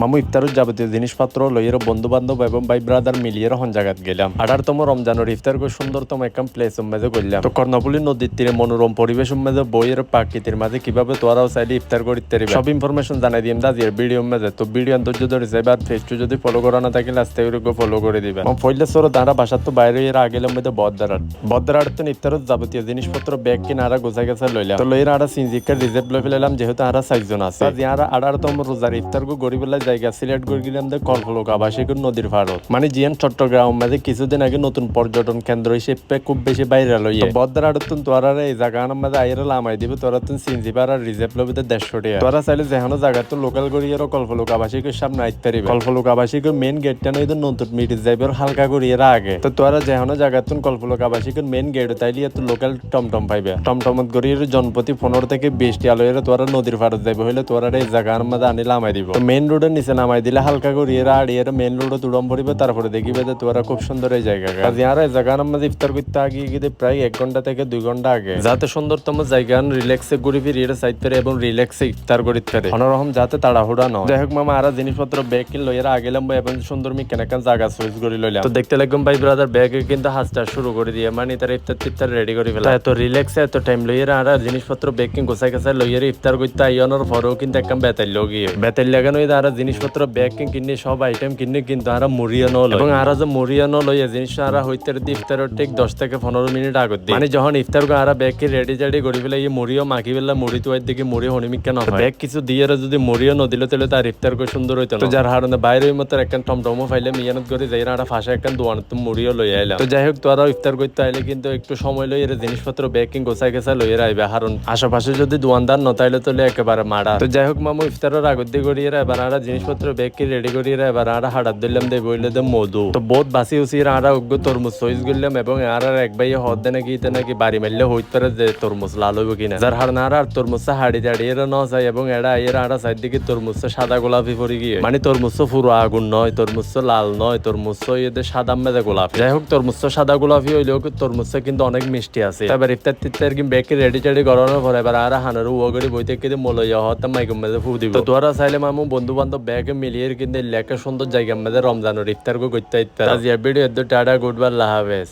মামু ইফতারের যাবতীয় জিনিসপত্র লইয়ের বন্ধু বান্ধব এবং ভাই ব্রাদার মিলিয়ে হন জায়গাত গেলাম। আঠারোতম রমজানের ইফতার করে সুন্দরতম একদম প্লেস মাঝে করলাম। তো কর্ণফুলি নদীর তীরে মনোরম পরিবেশ মাঝে বইয়ের প্রাকৃতির মাঝে কীভাবে তোরাও চাইলে ইফতার করতে পারবে সব ইনফরমেশন জানাই দিম দাজির ভিডিও মাঝে তো ভিডিও ধৈর্য ধরে যাবে আর ফেসটু যদি ফলো করা না থাকে লাস্টে ফলো করে দিবেন। ফইলে সরো, দাঁড়া, বাসার তো বাইরে এর আগে মধ্যে বদ্দারাট বদ্দারাট তো ইফতারের যাবতীয় জিনিসপত্র, ব্যাগ কিনা আরা গোছা গেছে লইলাম। তো লইয়ের আরা সিনজিকার রিজার্ভ লই ফেলাম যেহেতু আরা চারজন আছে। যারা আড়ারতম রোজার ইফতার গরিবেলা জায়গা গেলাম দে কলফলোক আবাসিক নদীর পাড়ত মানে জিয়ান চট্টগ্রাম মাঝে কিছুদিন আগে নতুন পর্যটন কেন্দ্র হিসেবে খুব বেশি বাইরে লইয়ে বদ্দার আড়তুন তোরা এই জায়গা মাঝে আইরে লামাই দিবে, তোরা তুন সিনজিবার আর রিজার্ভ লবিতে দেড়শো টাকা। তোরা চাইলে যেহানো জায়গা তো লোকাল করিয়ে কলফলোক আবাসিকের সামনে আইতে পারিবে। কলফলোক আবাসিকের মেন গেটটা নয় নতুন মিটিস যাইবে হালকা করিয়ে আগে। তো তোরা যেহানো জায়গা তুন কলফলোক আবাসিকের মেন গেট তাইলে তো লোকাল টমটম পাইবে। টমটমত গড়িয়ে জনপ্রতি পনেরো থেকে বিশটি আলোয়ের তোরা নদীর পাড়ত যাইবে, হইলে তোরা এই জায়গার মধ্যে আনি লামাই দিব। মেন রোডের নিচে নামাই দিলে হালকা করিয়ে আড়িয়ে মেন রোডে তুড়ম পড়িবে তারপরে দেখিবে যে তোরা খুব সুন্দর এই জায়গা আর এই জায়গার মধ্যে ইফতার করতে আগে গিয়ে প্রায় এক ঘণ্টা থেকে দুই ঘণ্টা আগে। যাতে সুন্দরতম জায়গা রিল্যাক্সে ঘুরি ফিরিয়ে সাইড পারে এবং রিল্যাক্সে ইফতার করিতে পারে অনরকম যাতে তাড়াহুড়া নয়। যাই হোক মামা, আর জিনিসপত্র ব্যাগ কিন লইয়ারা আগে লম্বা এবং সুন্দর মি কেন কেন জায়গা সুইচ করে লইলাম। তো দেখতে লাগলাম ভাই ব্রাদার ব্যাগে কিন্তু হাসটা শুরু করে দিয়ে মানে তার ইফতার টিফতার রেডি করে ফেলা এত রিল্যাক্সে এত টাইম লইয়ারা আর জিনিসপত্র ব্যাগ কিন গোছাই গোছাই লইয়ারা ইফতার করতে আইয়নের পরেও কিন্তু একদম বেতাল লগিয়ে বেতাল লাগানো আর জিনিসপত্র ব্যাগ কিনে সব আইটেম কিনে কিন্তু আর মুড়িয়ানো এবং আর যে মুড়িয়ানো লইয়া জিনিস আর হইতে ইফতারের ঠিক দশ থেকে পনেরো মিনিট আগত দিয়ে মানে যখন ইফতার করে আর ব্যাগ কি রেডি জেডি করি ফেলে এই মুড়িও মাখি ফেলা মুড়ি তো দিকে মুড়ি হনিমিকা না ব্যাগ কিছু দিয়ে যদি মুড়িও নদিলে তাহলে তার ইফতার করে সুন্দর হইতো না। তো যার হারণে বাইরে মতো একটা টমটমও ফাইলে মিয়ানত করে যাই না ফাঁসা একটা দোয়ান তো মুড়িও লই আইলাম। তো যাই হোক তোরা ইফতার করতে আইলে কিন্তু একটু সময় লই এর জিনিসপত্র ব্যাকিং গোছাই গেছা লই আইবে। হারণ আশেপাশে যদি দোয়ানদার নতাইলে তাহলে একেবারে মারা তো যাই হোক মামু ইফতারের আগত দিয়ে করিয়ে এবার আর জিনিসপত্র ব্যাগ রেডি করিয়ে এবার আর হাড়াত দিলাম দে বইলে দে মধু। তো বহুত বাসি উসি আর অজ্ঞ তরমুজ সইজ করলাম এবং আর আর এক ভাই হদ দে নাকি ইতে নাকি বাড়ি মারলে হইতে পারে যে তরমুজ লাল হইব কিনা। যার হার না, আর তরমুজ হাড়ি দাঁড়িয়ে ন যায় এবং এরা এর আর সাইড দিকে তরমুজ সাদা গোলাপি পরে গিয়ে। মানে তরমুজ পুরো আগুন নয়, তরমুজ লাল নয়, তরমুজ এদের সাদা মেজা গোলাপি। যাই হোক, তরমুজ সাদা গোলাপি হইলেও তরমুজ কিন্তু অনেক মিষ্টি আছে। এবার ইফতার তিফতার কি ব্যাগে রেডি টেডি করানোর পরে এবার আর হানার উগড়ি বইতে কিন্তু মলইয়া হতে মাইকুম মেজে ফু দিব। তো তোরা চাইলে মামু বন্ধু বান্ধব ব্যাগে মিলিয়ে কিন্তু লেখা সুন্দর জায়গা আমাদের রমজানের ইফতার করতে ইফতার আজ ভিডিও টাটা গুড বার লাহাবেস